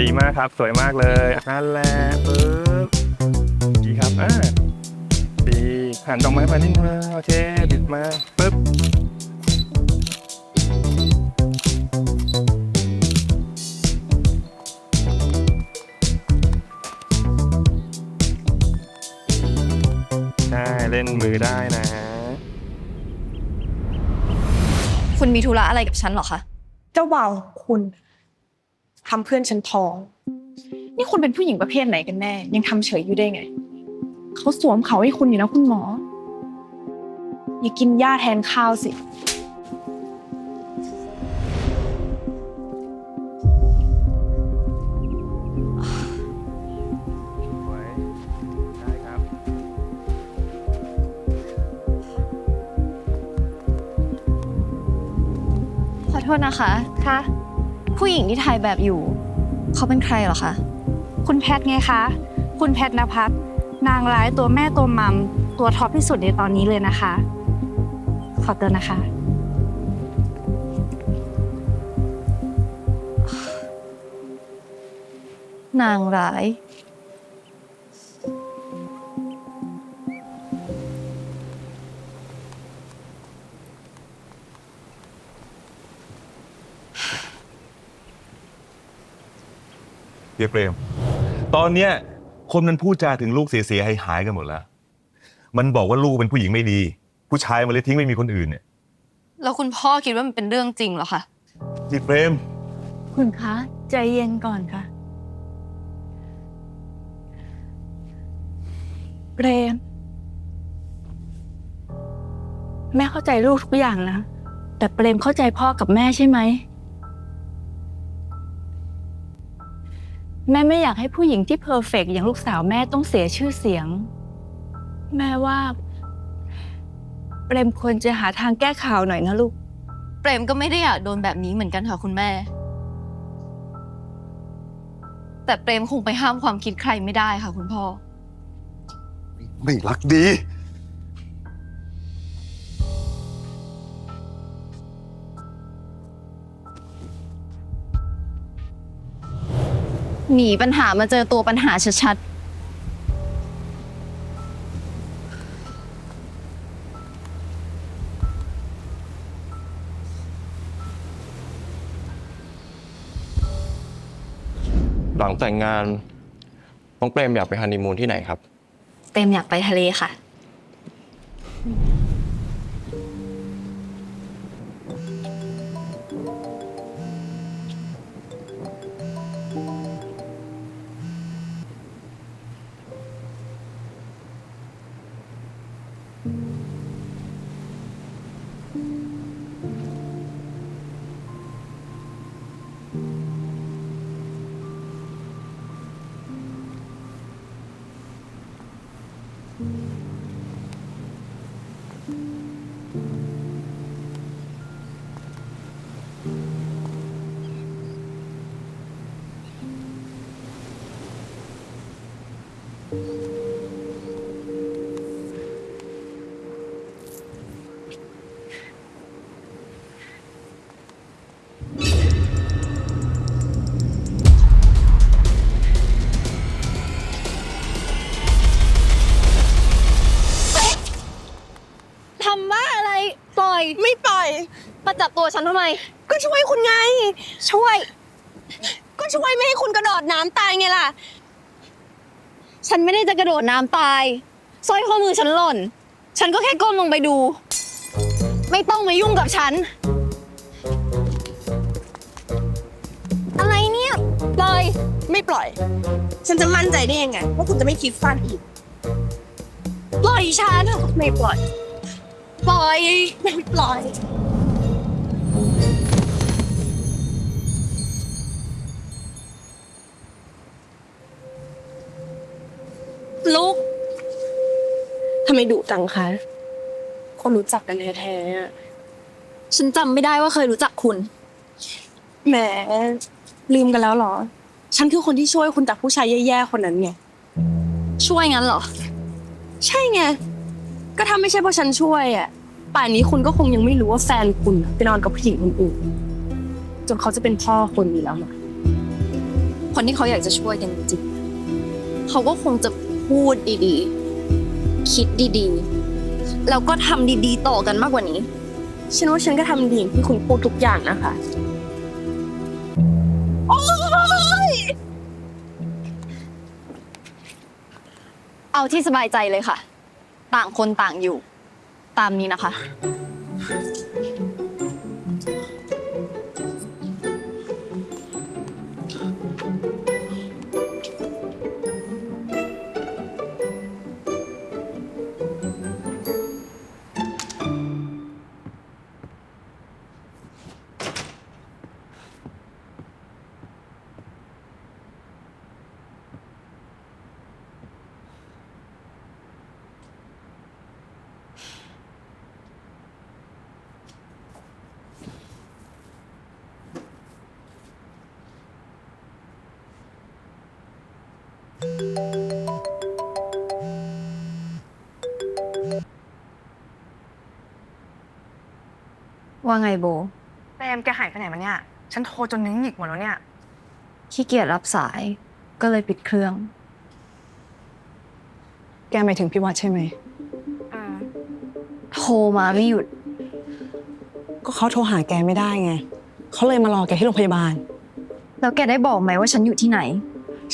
ดีมากครับ สวยมากเลยนั่นแหละปึ๊บดีครับอ่าดีหันตรงไม้มานิดนึงโอเคบิดมาปึ๊บใช่เล่นมือได้นะ คุณมีธุระอะไรกับฉันเหรอคะ เจ้าบ่าวของคุณ ทำเพื่อนฉันท้อง นี่คุณเป็นผู้หญิงประเภทไหนกันแน่ ยังทำเฉยอยู่ได้ไง เขาสวมเขาให้คุณอยู่นะคุณหมอ อย่ากินหญ้าแทนข้าวสิ สวยได้ครับ ขอโทษนะคะ ค่ะ ผู้หญิงที่ถ่ายแบบอยู่ เขาเป็นใครเหรอคะ คุณแพทย์ไงคะ คุณแพทย์นภัสนางร้ายตัวแม่ตัวมัมตัวท็อปที่สุดในตอนนี้เลยนะคะ ขอตัวนะคะ นางร้าย เฮียเปรม ตอนเนี้ยคนมันพูดจาถึงลูกเสียๆหายๆกันหมดแล้ว มันบอกว่าลูกเป็นผู้หญิงไม่ดี ผู้ชายมันเลยทิ้งไม่มีคนอื่นเนี่ยแล้วคุณพ่อคิดว่ามันเป็นเรื่องจริงเหรอคะเฮียเปรม คุณคะ ใจเย็นก่อนค่ะ เปรม แม่เข้าใจลูกทุกอย่างนะ แต่เปรมเข้าใจพ่อกับแม่ใช่ไหม แม่ไม่อยากให้ผู้หญิงที่เพอร์เฟกต์อย่างลูกสาวแม่ต้องเสียชื่อเสียง แม่ว่า เปรมควรจะหาทางแก้ข่าวหน่อยนะลูก เปรมก็ไม่ได้อยากโดนแบบนี้เหมือนกันค่ะคุณแม่ แต่เปรมคงไปห้ามความคิดใครไม่ได้ค่ะคุณพ่อ ไม่รักดี หนีปัญหามาเจอตัวปัญหาชัดหลังแต่งงานน้องเปรมอยากไปฮันนีมูนที่ไหนครับๆเปรมอยากไปทะเลค่ะ ทำว่าอะไรปล่อยไม่ปล่อย มาจับตัวฉันทำไม ก็ช่วยคุณไง ช่วย ก็ช่วยไม่ให้คุณกระโดดน้ำตายไงล่ะ ฉันไม่ได้จะกระโดดน้ำตายสร้อยข้อมือฉันหล่น ฉันก็แค่ก้มลงไปดู ไม่ต้องมายุ่งกับฉัน อะไรเนี่ยปล่อยไม่ปล่อย ฉันจะมั่นใจได้ยังไงว่าคุณจะไม่คิดสั้นอีก ปล่อยฉันไม่ปล่อย ปล่อยไม่ปล่อย ลูกทำไมดุจังคะคนรู้จักกันแท้ๆอะฉันจำไม่ได้ว่าเคยรู้จักคุณ แหมลืมกันแล้วเหรอ ฉันคือคนที่ช่วยคุณจากผู้ชายแย่ๆคนนั้นไงช่วยงั้นเหรอ ใช่ไง ก็ถ้าไม่ใช่เพราะฉันช่วยอะป่านนี้คุณก็คงยังไม่รู้ว่าแฟนคุณไปนอนกับผู้หญิงคนอื่นจนเขาจะเป็นพ่อคนอยู่แล้วนะคนที่เขาอยากจะช่วยกันจริงๆเขาก็คงจะ พูดดีๆ คิดดีๆ แล้วก็ทำดีๆ ต่อกันมากกว่านี้ ฉันว่าฉันก็ทำดีที่คุณพูดทุกอย่างนะคะโอ๊ยเอาที่สบายใจเลยค่ะ ต่างคนต่างอยู่ ตามนี้นะคะ ว่าไงโบแปมแกหายไปไหนมาเนี่ย ฉันโทรจนนิ้งหงิกหมดแล้วเนี่ย ขี้เกียจรับสายก็เลยปิดเครื่อง แกหมายถึงพี่วัดใช่ไหมโทรมาไม่หยุด ก็เขาโทรหาแกไม่ได้ไง เขาเลยมารอแกที่โรงพยาบาล แล้วแกได้บอกไหมว่าฉันอยู่ที่ไหน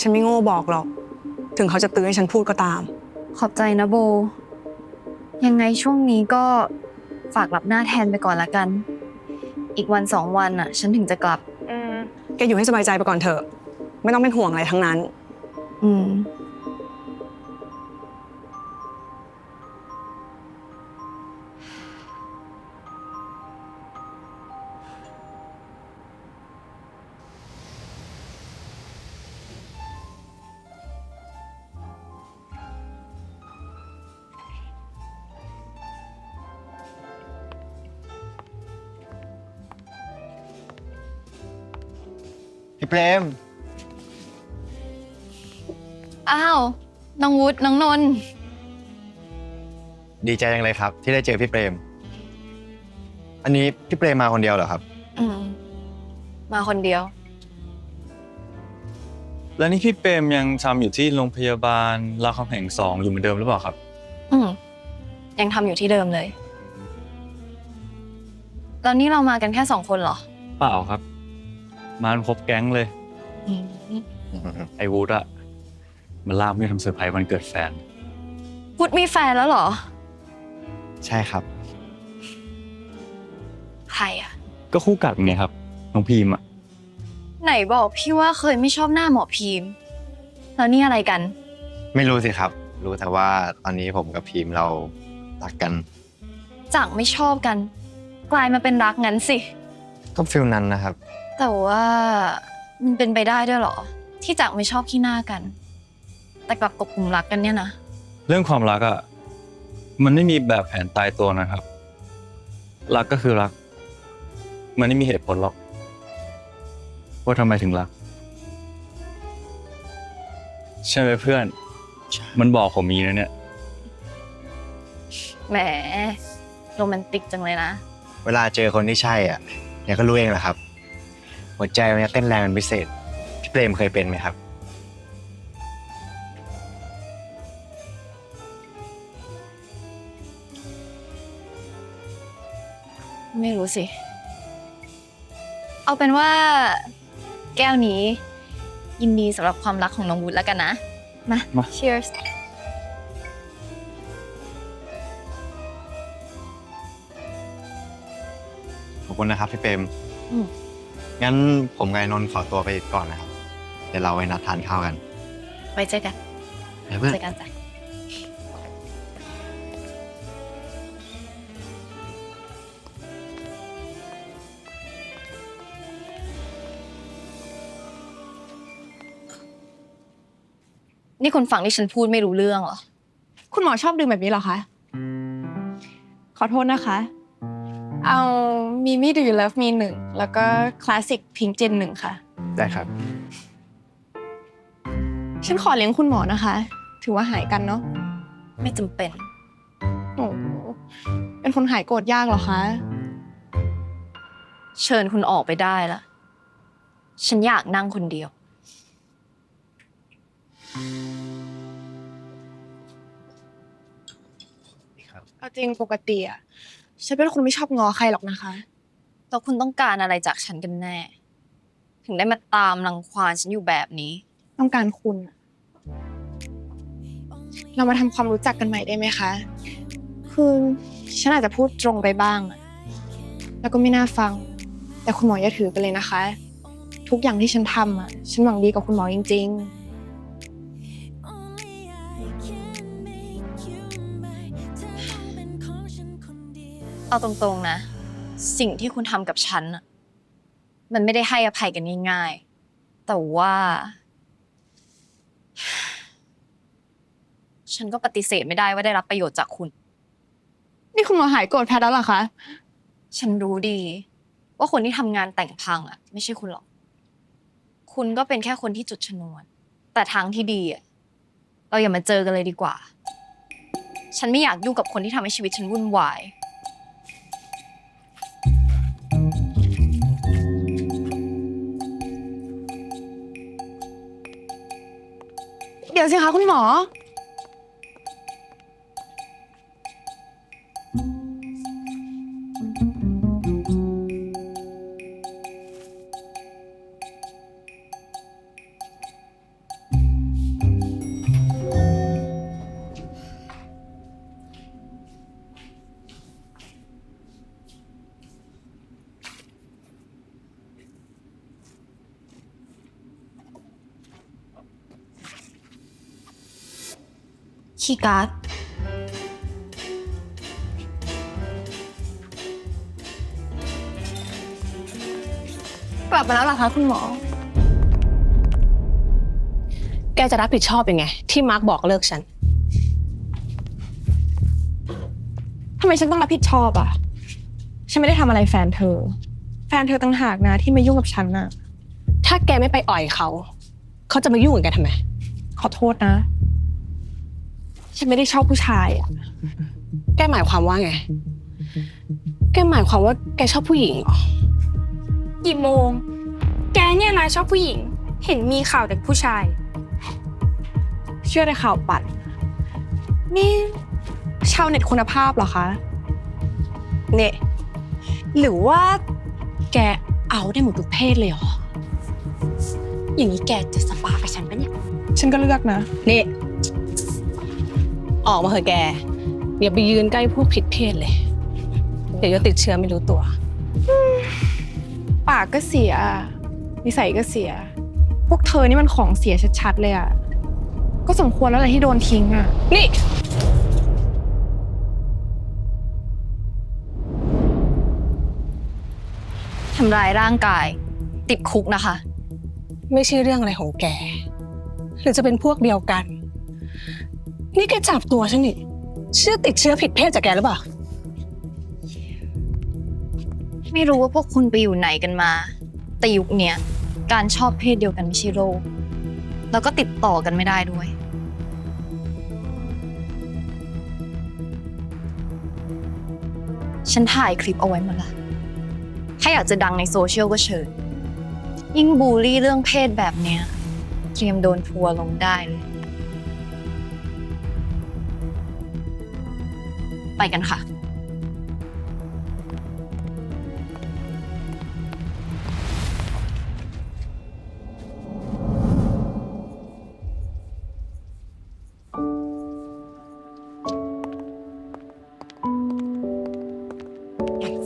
ฉันไม่โง่บอกหรอก ถึงเขาจะตื้อให้ฉันพูดก็ตาม ขอบใจนะโบ ยังไงช่วงนี้ก็ ฝากรับหน้าแทนไปก่อนละกัน อีกวันสองวันอะ ฉันถึงจะกลับอืมแกอยู่ให้สบายใจไปก่อนเถอะ ไม่ต้องเป็นห่วงอะไรทั้งนั้น อืม เปรม อ้าว น้องวุฒิน้องนนท์ดีใจจังเลยครับ ที่ได้เจอพี่เปรม อันนี้พี่เปรมมาคนเดียวเหรอครับ อืมมาคนเดียว แล้วนี่พี่เปรมยังทำอยู่ที่โรงพยาบาลรามคำแหงสองอยู่เหมือนเดิมหรือเปล่าครับ อืมยังทำอยู่ที่เดิมเลย แล้วนี่เรามากันแค่สองคนเหรอ เปล่าครับ มาครบแก๊งเลยอืมไอวูดอะมันลากไม่ทำเซอร์ไพรส์วันเกิดแฟน วุฒิมีแฟนแล้วเหรอ ใช่ครับ ใครอะก็คู่กัดไงครับ น้องพีมอะไหนบอกพี่ว่าเคยไม่ชอบหน้าหมอพีม แล้วนี่อะไรกัน ไม่รู้สิครับ รู้แต่ว่าตอนนี้ผมกับพีมเรารักกัน จากไม่ชอบกัน กลายมาเป็นรักงั้นสิ ก็ฟิลนั้นนะครับ แต่ว่ามันเป็นไปได้ด้วยเหรอ ที่จากไม่ชอบขี้หน้ากัน แต่กลับตกหลุมรักกันเนี่ยนะ เรื่องความรักอะมันไม่มีแบบแผนตายตัวนะครับ รักก็คือรัก มันไม่มีเหตุผลหรอก ว่าทำไมถึงรัก ใช่ไหมเพื่อน มันบอกผมมีนะเนี่ย แหมโรแมนติกจังเลยนะ เวลาเจอคนที่ใช่อะเดี๋ยวก็รู้เองแหละครับ หัวใจมันจะเต้นแรงเป็นพิเศษพี่เปรมเคยเป็นไหมครับ ไม่รู้สิ เอาเป็นว่า แก้วนี้ ยินดีสำหรับความรักของน้องวุฒิแล้วกันนะ มา มา cheers ขอบคุณนะครับพี่เปรมอืม งั้นผมกับไอ้นนท์ขอตัวไปก่อนนะครับ เดี๋ยวเราไปนัดทานข้าวกันไปเจอกันไปเพื่อนเจอกันจ้ะนี่คุณฟังที่ฉันพูดไม่รู้เรื่องเหรอ คุณหมอชอบดื่มแบบนี้เหรอคะ ขอโทษนะคะ เอามีมี่ดูยูเลิฟมีหนึ่งแล้วก็คลาสสิกพิงเจนหนึ่งค่ะ ได้ครับ ฉันขอเลี้ยงคุณหมอนะคะ ถือว่าหายกันเนาะไม่จำเป็น โอ้โหเป็นคนหายโกรธยากเหรอคะ เชิญคุณออกไปได้ละ ฉันอยากนั่งคนเดียว เอาจริงปกติอะ ฉันเป็นคนไม่ชอบงอใครหรอกนะคะ แล้วคุณต้องการอะไรจากฉันกันแน่ ถึงได้มาตามรังควานฉันอยู่แบบนี้ ต้องการคุณอะเรามาทำความรู้จักกันใหม่ได้ไหมคะ คือฉันอาจจะพูดตรงไปบ้างอะแล้วก็ไม่น่าฟัง แต่คุณหมออย่าถือไปเลยนะคะ ทุกอย่างที่ฉันทำอะฉันหวังดีกับคุณหมอจริง เอาตรงๆนะ สิ่งที่คุณทำกับฉันน่ะมันไม่ได้ให้อภัยกันง่ายๆ แต่ว่า ฉันก็ปฏิเสธไม่ได้ว่าได้รับประโยชน์จากคุณๆนี่คุณหมอหายโกรธแพทย์แล้วเหรอคะ ฉันรู้ดี ว่าคนที่ทำงานแต่งพังอะ ไม่ใช่คุณหรอก คุณก็เป็นแค่คนที่จุดชนวน แต่ทางที่ดีอะเราอย่ามาเจอกันเลยดีกว่า ฉันไม่อยากยุ่งกับคนที่ทำให้ชีวิตฉันวุ่นวาย ดี๋ยวสิคะคุณหมอ คีย์การ์ดกลับมาแล้วเหรอคะคุณหมอ แกจะรับผิดชอบยังไง ที่มาร์กบอกเลิกฉัน ทำไมฉันต้องรับผิดชอบอะ ฉันไม่ได้ทำอะไรแฟนเธอ แฟนเธอต่างหากนะที่มายุ่งกับฉันน่ะ ถ้าแกไม่ไปอ่อยเขา เขาจะมายุ่งกับแกทำไม ขอโทษนะ ฉันไม่ได้ชอบผู้ชายอะแกหมายความว่าไง แกหมายความว่าแกชอบผู้หญิงเหรอ กี่โมง แกเนี่ยนะชอบผู้หญิง เห็นมีข่าวแต่ผู้ชาย เชื่อในข่าวปั่น นี่ชาวเน็ตคุณภาพเหรอคะ เนี่ย หรือว่าแกเอาได้หมดทุกเพศเลยเหรอ อย่างนี้แกจะสปากับฉันปะเนี่ย ฉันก็เลือกนะ นี่ ออกมาเถอะแก อย่าไปยืนใกล้พวกผิดเพศเลย เดี๋ยวจะติดเชื้อไม่รู้ตัว ปากก็เสีย นิสัยก็เสีย พวกเธอนี่มันของเสียชัดๆเลยอะ ก็สมควรแล้วแหละที่โดนทิ้งอะ นี่ ทำร้ายร่างกาย ติดคุกนะคะ ไม่ใช่เรื่องอะไรของแก หรือจะเป็นพวกเดียวกัน นี่แกจับตัวฉันนี่ เชื่อติดเชื้อผิดเพศจากแกหรือเปล่า ไม่รู้ว่าพวกคุณไปอยู่ไหนกันมา แต่ยุคเนี้ยการชอบเพศเดียวกันไม่ใช่โรค แล้วก็ติดต่อกันไม่ได้ด้วย ฉันถ่ายคลิปเอาไว้หมดละ ถ้าอยากจะดังในโซเชียลก็เชิญ ยิ่งบูลลี่เรื่องเพศแบบเนี้ย เตรียมโดนทัวร์ลงได้เลย ไปกันค่ะ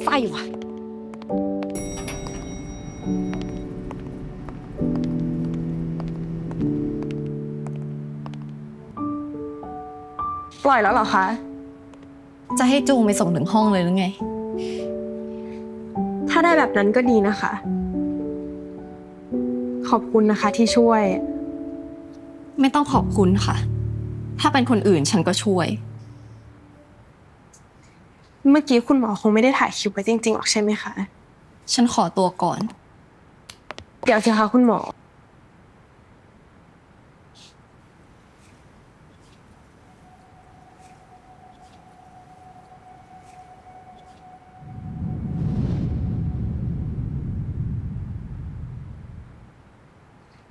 ไส้ว่ะ ปล่อยแล้วเหรอคะ จะให้จูงไปส่งถึงห้องเลยหรือไง ถ้าได้แบบนั้นก็ดีนะคะ ขอบคุณนะคะที่ช่วย ไม่ต้องขอบคุณค่ะ ถ้าเป็นคนอื่นฉันก็ช่วย เมื่อกี้คุณหมอคงไม่ได้ถ่ายคลิปไว้จริงๆหรอกใช่ไหมคะ ฉันขอตัวก่อน เดี๋ยวสิคะคุณหมอ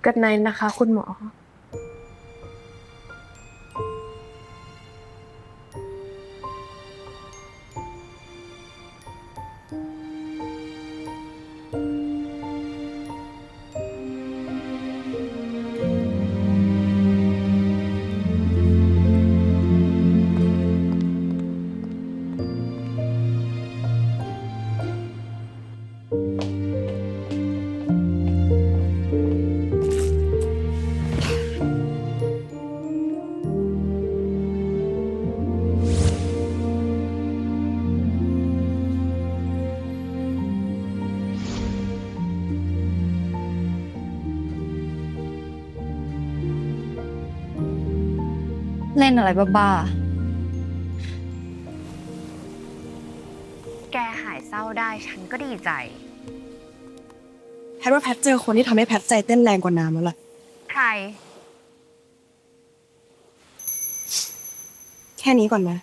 กันไนนะคะ คุณหมอ เล่นอะไรบ้าแกหายเศร้าได้ฉันก็ดีใจ แพทว่าแพทเจอคนที่ทำให้แพทใจเต้นแรงกว่าน้ำแล้วล่ะ ใคร แค่นี้ก่อนนะ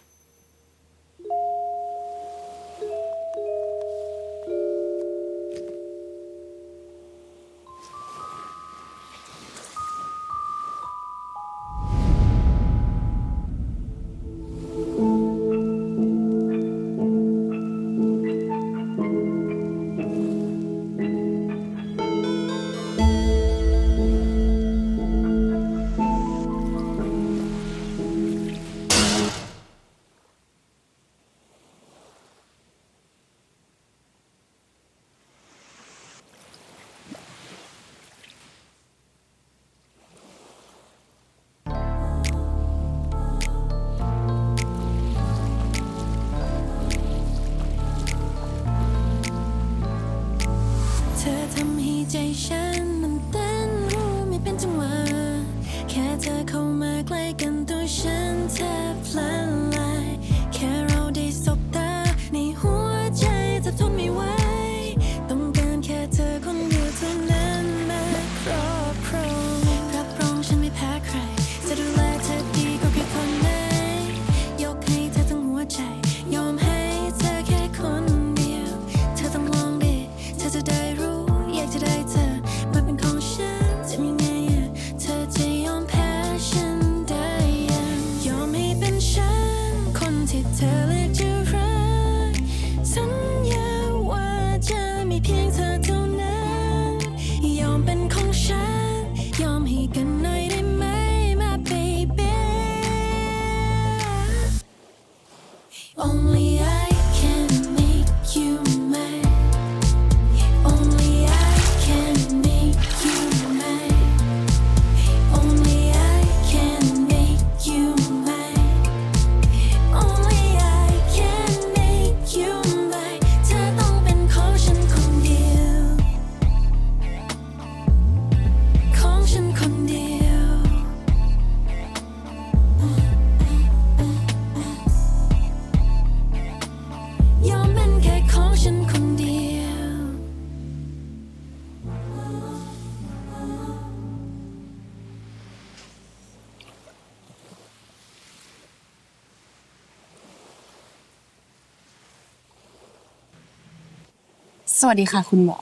สวัสดีค่ะคุณหมอ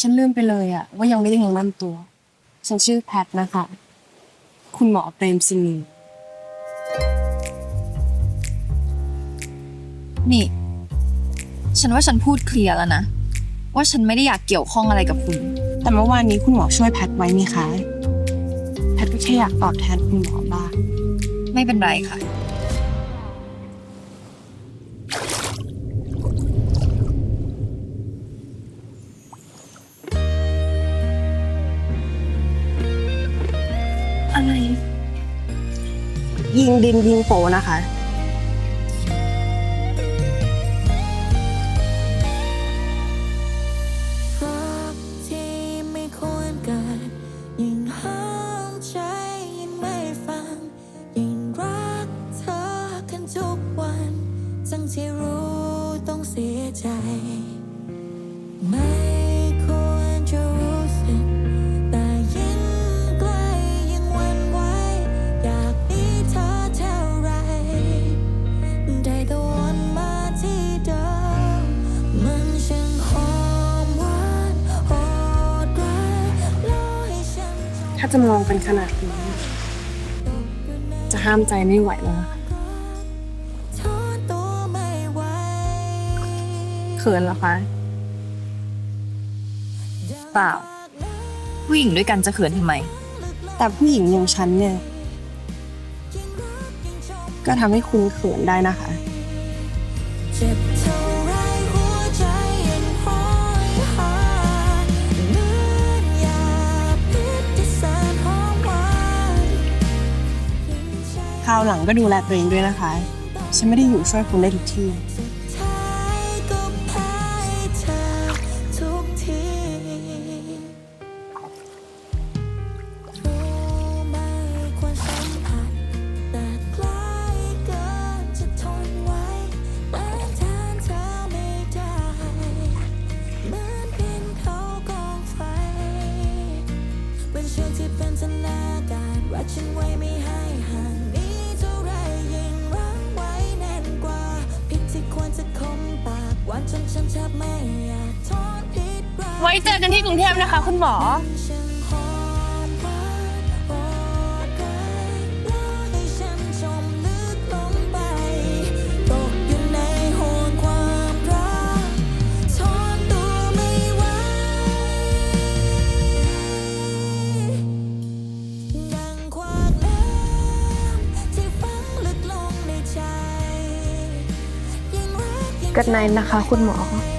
ฉันลืมไปเลยอะว่ายังไม่ได้แนะนำตัว ฉันชื่อแพทนะคะ คุณหมอเปรมซินีๆนี่ ฉันว่าฉันพูดเคลียร์แล้วนะ ว่าฉันไม่ได้อยากเกี่ยวข้องอะไรกับคุณ แต่เมื่อวานนี้คุณหมอช่วยแพทไว้นี่คะแพทก็แค่อยากตอบแทนคุณหมอบ้างไม่เป็นไรค่ะ ยิงดินยิงโปนะคะ มถ้าจะมองเป็นขนาดนี้ จะห้ามใจไม่ไหวแล้วนะคะทนตัวไม่ไหวเขินเหรอคะเปล่า ผู้หญิงด้วยกันจะเขินทำไม แต่ผู้หญิงอย่างฉันเนี่ย ก็ทำให้คุณเขินได้นะคะ คราวหลังก็ดูแลตัวเองด้วยนะคะ ฉันไม่ได้อยู่ช่วยคุณได้ทุกที่ มนะคะ คุณหมอ กันนายนะคะ คุณหมอ